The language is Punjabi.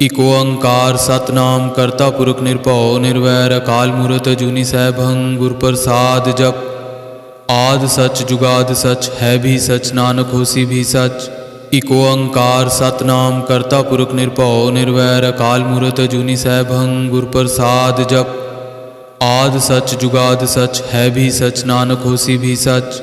ਇਕ ਓੰਕਾਰ ਸਤਨਾਮ ਕਰਤਾ ਪੁਰਖ ਨਿਰਭਉ ਨਿਰਵੈਰ ਅਕਾਲ ਮੂਰਤ ਅਜੂਨੀ ਸੈਭੰ ਗੁਰ ਪ੍ਰਸਾਦ ਜਪ। ਆਦ ਸਚ ਜੁਗਾਦ ਸਚ, ਹੈ ਵੀ ਸਚ, ਨਾਨਕ ਹੋਸੀ ਵੀ ਸਚ। ਇਕ ਓੰਕਾਰ ਸਤਨਾਮ ਕਰਤਾ ਪੁਰਖ ਨਿਰਭਉ ਨਿਰਵੈਰ ਅਕਾਲ ਮੂਰਤ ਅਜੂਨੀ ਸੈਭੰ ਗੁਰ ਪ੍ਰਸਾਦ ਜਪ। ਆਦ ਸਚ ਜੁਗਾਦ ਸਚ, ਹੈ ਵੀ ਸਚ, ਨਾਨਕ ਹੋਸੀ ਵੀ ਸਚ।